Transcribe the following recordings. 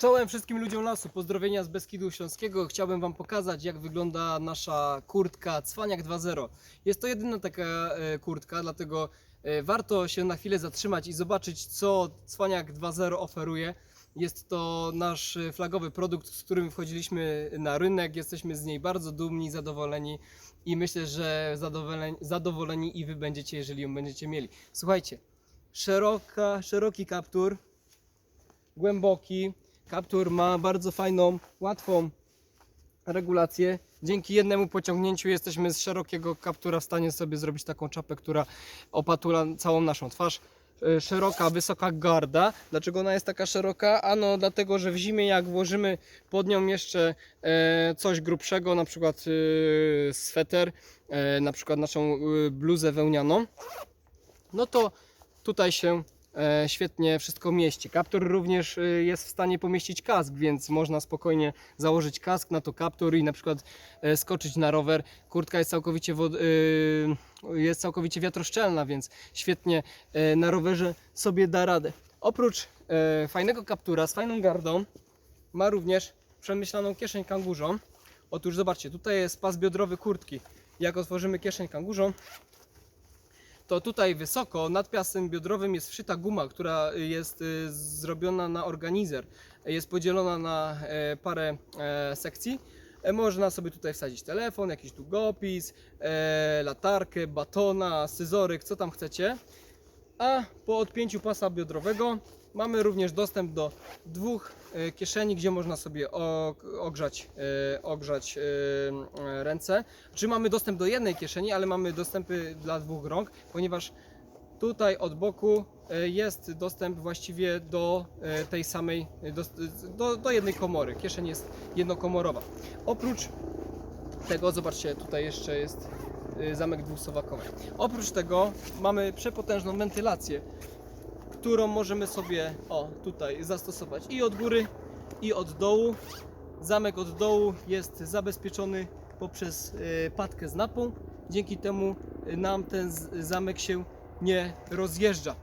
Czołem wszystkim ludziom lasu, pozdrowienia z Beskidu Śląskiego. Chciałbym Wam pokazać, jak wygląda nasza kurtka Cwaniak 2.0. Jest to jedyna taka e, kurtka, dlatego e, warto się na chwilę zatrzymać i zobaczyć, co Cwaniak 2.0 oferuje. Jest to nasz flagowy produkt, z którym wchodziliśmy na rynek. Jesteśmy z niej bardzo dumni, zadowoleni i myślę, że zadowoleni, zadowoleni i Wy będziecie, jeżeli ją będziecie mieli. Słuchajcie, szeroka, szeroki kaptur, głęboki. Kaptur ma bardzo fajną, łatwą regulację. Dzięki jednemu pociągnięciu jesteśmy z szerokiego kaptura w stanie sobie zrobić taką czapę, która opatula całą naszą twarz. E, Szeroka, wysoka garda. Dlaczego ona jest taka szeroka? Ano dlatego, że w zimie jak włożymy pod nią jeszcze e, coś grubszego, na przykład e, sweter, e, na przykład naszą e, bluzę wełnianą, no to tutaj się świetnie wszystko mieści. Kaptur również e, jest w stanie pomieścić kask, więc można spokojnie założyć kask na to kaptur i na przykład e, skoczyć na rower. Kurtka jest całkowicie, e, jest całkowicie wiatroszczelna, więc świetnie e, na rowerze sobie da radę. Oprócz e, fajnego kaptura z fajną gardą, ma również przemyślaną kieszeń kangurzą. Otóż zobaczcie, tutaj jest pas biodrowy kurtki. Jak otworzymy kieszeń kangurzą, to tutaj wysoko nad piasem biodrowym jest wszyta guma, która jest y, zrobiona na organizer. Jest podzielona na e, parę e, sekcji. E, Można sobie tutaj wsadzić telefon, jakiś długopis, latarkę, batona, scyzoryk, co tam chcecie. A po odpięciu pasa biodrowego mamy również dostęp do dwóch e, kieszeni, gdzie można sobie og- ogrzać, e, ogrzać e, ręce. Czy mamy dostęp do jednej kieszeni, ale mamy dostępy dla dwóch rąk, ponieważ tutaj od boku jest dostęp właściwie do tej samej, do, do, do jednej komory. Kieszeń jest jednokomorowa. Oprócz tego, zobaczcie, tutaj jeszcze jest zamek dwusowakowy. Oprócz tego mamy przepotężną wentylację, którą możemy sobie o tutaj zastosować i od góry, i od dołu. Zamek od dołu jest zabezpieczony poprzez y, patkę z napą. Dzięki temu y, nam ten zamek się nie rozjeżdża.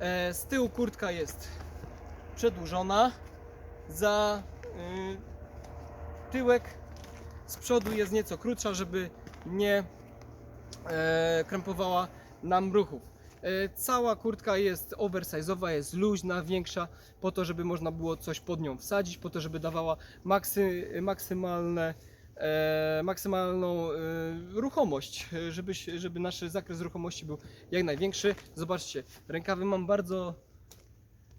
E, Z tyłu kurtka jest przedłużona. Za y, tyłek z przodu jest nieco krótsza, żeby nie krępowała nam ruchów. E, cała kurtka jest oversize'owa, jest luźna, większa, po to, żeby można było coś pod nią wsadzić, po to, żeby dawała maksy, maksymalne, e, maksymalną e, ruchomość, e, żeby, żeby nasz zakres ruchomości był jak największy. Zobaczcie, rękawy mam bardzo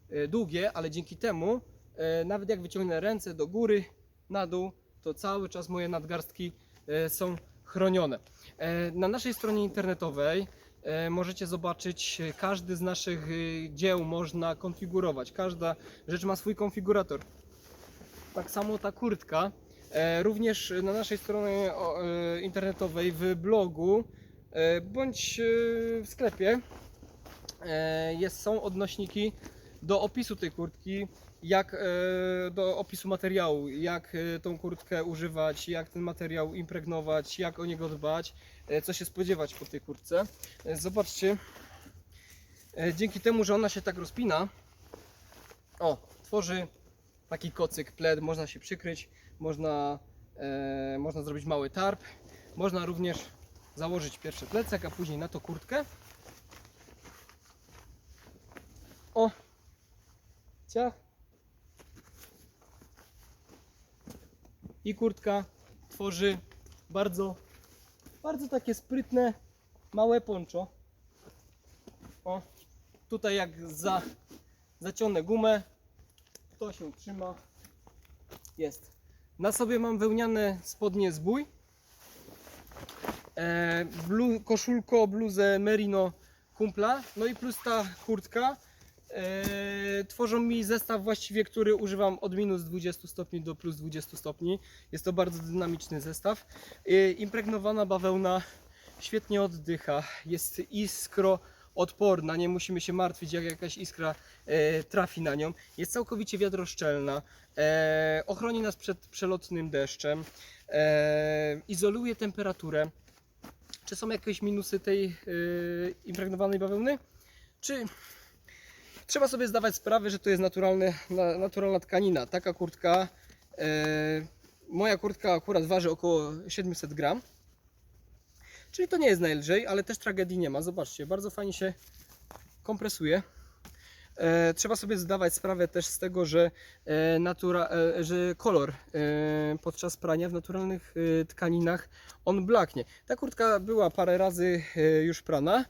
e, długie, ale dzięki temu, e, nawet jak wyciągnę ręce do góry, na dół, to cały czas moje nadgarstki e, są chronione. E, Na naszej stronie internetowej e, możecie zobaczyć e, każdy z naszych dzieł można konfigurować. Każda rzecz ma swój konfigurator. Tak samo ta kurtka. Również na naszej stronie internetowej w blogu bądź w sklepie jest, są odnośniki do opisu tej kurtki, jak e, do opisu materiału, jak e, tą kurtkę używać, jak ten materiał impregnować, jak o niego dbać, e, co się spodziewać po tej kurtce. Zobaczcie, dzięki temu, że ona się tak rozpina, o, tworzy taki kocyk, pled, można się przykryć, można, e, można zrobić mały tarp, można również założyć pierwszy plecak, a później na to kurtkę. O, ciach. I kurtka tworzy bardzo, bardzo takie sprytne, małe poncho. O, tutaj jak za, zaciągnę gumę, to się trzyma. Jest. Na sobie mam wełniane spodnie zbój. E, blu, koszulko, bluzę merino kumpla. No i plus ta kurtka. E, tworzą mi zestaw właściwie, który używam od minus 20 stopni do plus 20 stopni. Jest to bardzo dynamiczny zestaw. E, impregnowana bawełna świetnie oddycha. Jest iskro odporna, nie musimy się martwić jak jakaś iskra e, trafi na nią. Jest całkowicie wiadroszczelna, e, ochroni nas przed przelotnym deszczem, e, izoluje temperaturę. Czy są jakieś minusy tej e, impregnowanej bawełny? Czy Trzeba sobie zdawać sprawę, że to jest naturalny, na, naturalna tkanina. Taka kurtka, e, moja kurtka akurat waży około 700 gram. Czyli to nie jest najlżej, ale też tragedii nie ma. Zobaczcie, bardzo fajnie się kompresuje. E, trzeba sobie zdawać sprawę też z tego, że, e, natura, e, że kolor e, podczas prania w naturalnych e, tkaninach on blaknie. Ta kurtka była parę razy e, już prana,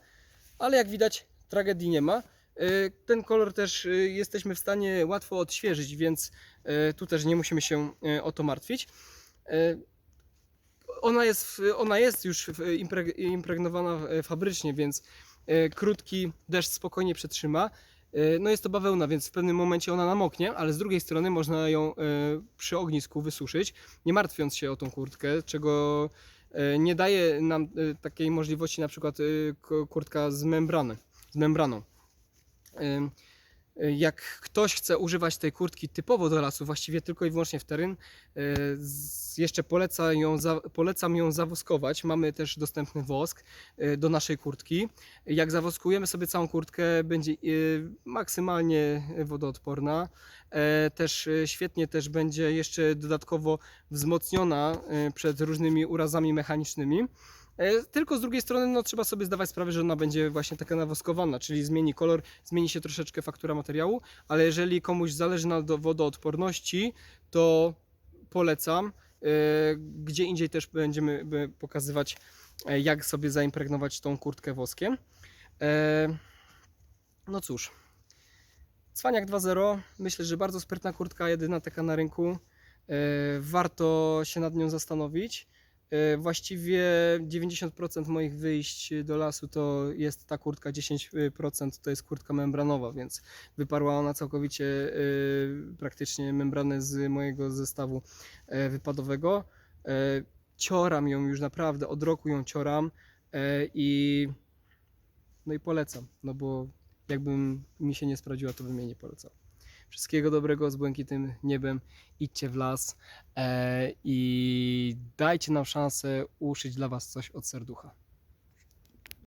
ale jak widać tragedii nie ma. E, Ten kolor też e, jesteśmy w stanie łatwo odświeżyć, więc e, tu też nie musimy się o to martwić. Ona jest, ona jest już impregnowana fabrycznie, więc krótki deszcz spokojnie przetrzyma. No jest to bawełna, więc w pewnym momencie ona namoknie, ale z drugiej strony można ją przy ognisku wysuszyć, nie martwiąc się o tą kurtkę, czego nie daje nam takiej możliwości na przykład kurtka z membrany, z membraną. Y, Jak ktoś chce używać tej kurtki typowo do lasu, właściwie tylko i wyłącznie w teren, y, jeszcze ją, polecam ją zawoskować. Mamy też dostępny wosk y, do naszej kurtki. Jak zawoskujemy sobie całą kurtkę, będzie maksymalnie wodoodporna. E, Też świetnie też będzie jeszcze dodatkowo wzmocniona przed różnymi urazami mechanicznymi. E, Tylko z drugiej strony no, trzeba sobie zdawać sprawę, że ona będzie właśnie taka nawoskowana, czyli zmieni kolor, zmieni się troszeczkę faktura materiału, ale jeżeli komuś zależy na do- wodoodporności, to polecam. E, Gdzie indziej też będziemy pokazywać, e, jak sobie zaimpregnować tą kurtkę woskiem. No cóż, Cwaniak 2.0, myślę, że bardzo sprytna kurtka, jedyna taka na rynku. Warto się nad nią zastanowić. E, Właściwie 90% moich wyjść do lasu to jest ta kurtka, 10% to jest kurtka membranowa, więc wyparła ona całkowicie e, praktycznie membranę z mojego zestawu e, wypadowego. Cioram ją już naprawdę, od roku ją cioram i no i polecam, no bo jakbym mi się nie sprawdziła, to bym jej nie polecał. Wszystkiego dobrego z błękitnym niebem. Idźcie w las e, i dajcie nam szansę uszyć dla Was coś od serducha.